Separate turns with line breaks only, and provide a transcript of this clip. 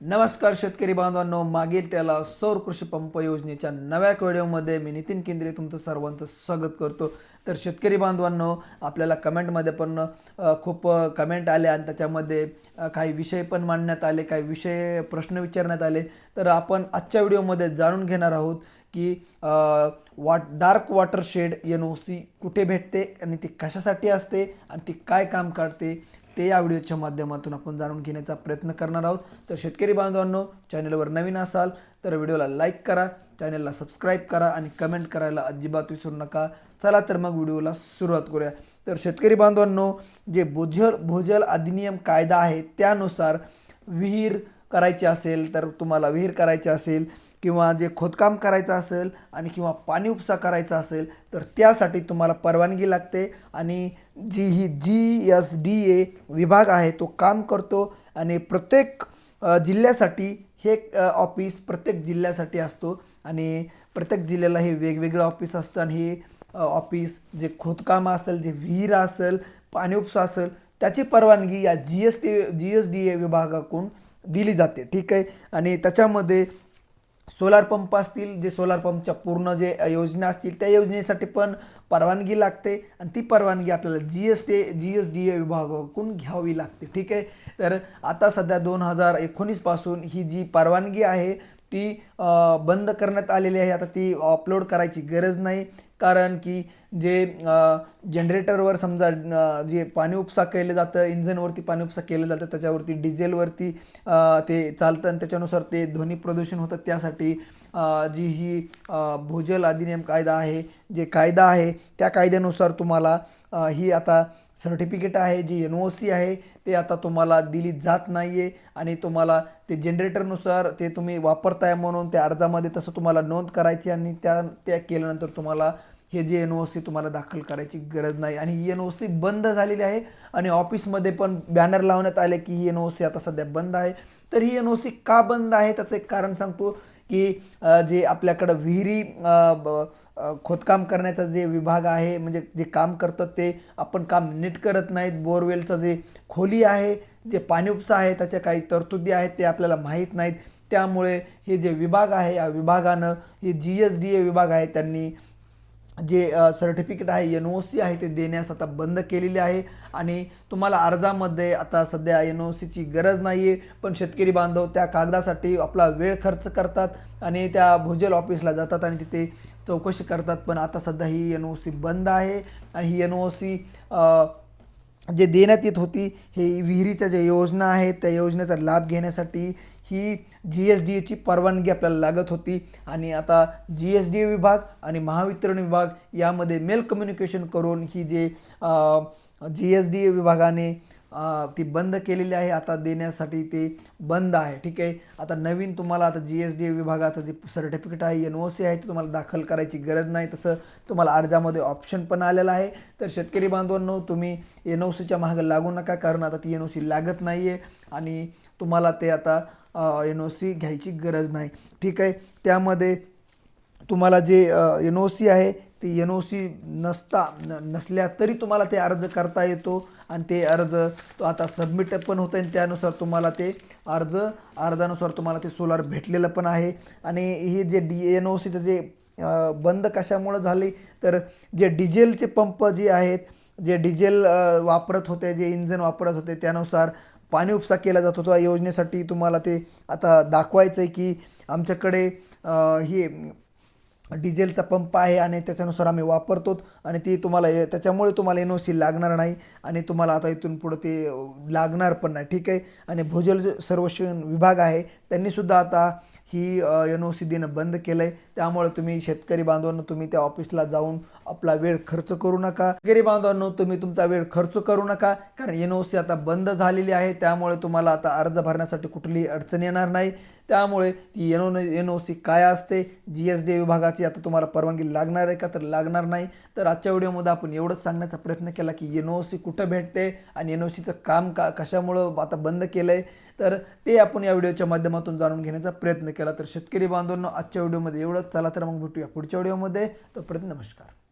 नमस्कार शेतकरी बांधवांनो मागील त्याला सौर कृषी पंप योजनेच्या नव्या व्हिडिओमध्ये मी नितीन केंद्रे तुमचं सर्वांचं स्वागत करतो. तर शेतकरी बांधवांनो आपल्याला कमेंटमध्ये पण खूप कमेंट आले आणि त्याच्यामध्ये काही विषय पण मांडण्यात आले काही विषय प्रश्न विचारण्यात आले. तर आपण आजच्या व्हिडिओमध्ये जाणून घेणार आहोत की what dark watershed N O C कुठे भेटते आणि ती कशासाठी असते आणि ती काय काम करते ते या व्हिडिओच्या माध्यमातून आपण जाणून घेण्याचा प्रयत्न करणार आहोत. तर शेतकरी बांधवांनो चॅनलवर नवीन असाल तर व्हिडिओला लाईक करा चॅनलला सबस्क्राईब करा आणि कमेंट करायला अजिबात विसरू नका. चला तर मग व्हिडिओला सुरुवात करूया. तर शेतकरी बांधवांनो जे भूजल भूजल अधिनियम कायदा आहे त्यानुसार विहीर करायची असेल तर तुम्हाला विहीर करायची असेल किंवा जे खोदकाम करायचं असेल आणि किंवा पाणी उपसा करायचा असेल तर त्यासाठी तुम्हाला परवानगी लागते. आणि जी ही जी एस डी ए विभाग आहे तो काम करतो. आणि प्रत्येक जिल्ह्यासाठी हे ऑफिस प्रत्येक जिल्ह्यासाठी असतो. आणि प्रत्येक जिल्ह्याला हे वेगवेगळं ऑफिस असतं आणि हे ऑफिस जे खोदकाम असेल जे विहीर असेल पाणी उपसा असेल त्याची परवानगी या G S T G S D A विभागाकडून दिली जाते. ठीक आहे? आणि त्याच्यामध्ये सोलार पंप असतील जे सोलार पंपच्या पूर्ण जे योजना असतील त्या योजनेसाठी पण परवानगी लागते आणि ती परवानगी आपल्याला G S T G S D A विभागाकडून घ्यावी लागते. ठीक आहे? तर आता सध्या दोन हजार एकोणीसपासून ही जी परवानगी आहे ती बंद करण्यात आलेली आहे. आता ती अपलोड करायची गरज नाही. कारण की जे जनरेटरवर समजा जे पाणी उपसा केलं जातं इंजनवरती पाणी उपसा केलं जातं त्याच्यावरती डिझेलवरती ते चालतं आणि त्याच्यानुसार ते ध्वनी प्रदूषण होतं त्यासाठी जी ही भूजल अधिनियम कायदा आहे जे कायदा आहे त्या कायद्यानुसार तुम्हाला ही आता सर्टिफिकेट आहे जी एन ओ सी आहे ते आता तुम्हाला दिली जात नाही आहे आणि तुम्हाला ते जनरेटरनुसार ते तुम्ही वापरताय म्हणून त्या अर्जामध्ये तसं तुम्हाला नोंद करायची आणि त्या त्या केल्यानंतर तुम्हाला हे जे एन ओ सी तुम्हाला दाखल करायची गरज नाही. आणि ही एन ओ सी बंद झालेली आहे आणि ऑफिसमध्ये पण बॅनर लावण्यात आले की ही एन ओ सी आता सध्या बंद आहे. तर ही एन ओ सी का बंद आहे? त्याचं एक कारण सांगतो. की जे आपल्याकडं विहिरी खोदकाम करण्याचा जे विभाग आहे म्हणजे जे काम करतात ते आपण काम नीट करत नाहीत. बोरवेलचं जे खोली आहे जे पाणी उपसा आहे त्याच्या काही तरतुदी आहेत ते आपल्याला माहीत नाहीत. त्यामुळे हे जे विभाग आहे या विभागानं हे जी एस डी ए विभाग आहे त्यांनी जे सर्टिफिकेट आहे एन ओ सी आहे ते देण्यास आता बंद केलेले आहे. आणि तुम्हाला अर्जामध्ये आता सध्या एन ओ सीची गरज नाही आहे पण शेतकरी बांधव त्या कागदासाठी आपला वेळ खर्च करतात आणि त्या भूजल ऑफिसला जातात आणि तिथे चौकशी करतात. पण आता सध्या ही एन ओ सी बंद आहे आणि ही एन ओ सी जे देण्यात येत होती हे विहिरीच्या ज्या योजना आहेत त्या योजनेचा लाभ घेण्यासाठी ही जी एस डी एची परवानगी आपल्याला लागत होती. आणि आता जी एस डी ए विभाग आणि महावितरण विभाग यामध्ये मेल कम्युनिकेशन करून ही जे जी एस डी ए विभागाने ती बंद केलेली आहे आता देण्यासाठी ते बंद आहे. ठीक आहे? आता नवीन तुम्हाला आता जी एस डी विभागाचं जे सर्टिफिकेट आहे एन ओ सी आहे ते तुम्हाला दाखल करायची गरज नाही. तसं तुम्हाला अर्जामध्ये ऑप्शन पण आलेलं आहे. तर शेतकरी बांधवांनो तुम्ही एन ओ सीच्या मागं लागू नका कारण आता ती एन ओ सी लागत नाही आहे आणि तुम्हाला ते आता एन ओ सी घ्यायची गरज नाही. ठीक आहे? त्यामध्ये तुम्हाला जे एन ओ सी आहे ते एन ओ सी नसता न नसल्या तरी तुम्हाला ते अर्ज करता येतो आणि ते अर्ज तो आता सबमिट पण होतं आणि त्यानुसार तुम्हाला ते अर्ज अर्जानुसार तुम्हाला ते सोलार भेटलेलं पण आहे. आणि हे जे डी एन ओ सीचं जे बंद कशामुळं झाले तर जे डिझेलचे पंप जे आहेत जे डिझेल वापरत होते जे इंजन वापरत होते त्यानुसार पाणी उपसा केला जात होता. योजनेसाठी तुम्हाला ते आता दाखवायचं आहे की आमच्याकडे हे डिझेलचा पंप आहे आणि त्याच्यानुसार आम्ही वापरतो आणि ती तुम्हाला ए- त्याच्यामुळे तुम्हाला एन ओ सी लागणार नाही आणि तुम्हाला आता इथून पुढं ते लागणार पण नाही. ठीक आहे? आणि भूजल सर्वेक्षण विभाग आहे त्यांनीसुद्धा आता ही एन ओ सी देणं बंद केलं आहे त्यामुळे तुम्ही शेतकरी बांधवांनो तुम्ही त्या ऑफिसला जाऊन आपला वेळ खर्च करू नका. शेतकरी बांधवांनो तुम्ही तुमचा वेळ खर्च करू नका कारण एन ओ सी आता बंद झालेली आहे. त्यामुळे तुम्हाला आता अर्ज भरण्यासाठी कुठलीही अडचण येणार नाही. त्यामुळे ती N O N O C काय असते? जी एस डी विभागाची आता तुम्हाला परवानगी लागणार आहे का? तर लागणार नाही. तर आजच्या व्हिडिओमध्ये आपण एवढंच सांगण्याचा प्रयत्न केला की एन ओ सी कुठं भेटते आणि एन ओ सीचं काम का कशामुळं आता बंद केलं आहे तर ते आपण या व्हिडिओच्या माध्यमातून जाणून घेण्याचा प्रयत्न केला. तर शेतकरी बांधवांना आजच्या व्हिडिओमध्ये एवढंच. चला तर मग भेटूया पुढच्या व्हिडिओमध्ये. तोपर्यंत नमस्कार.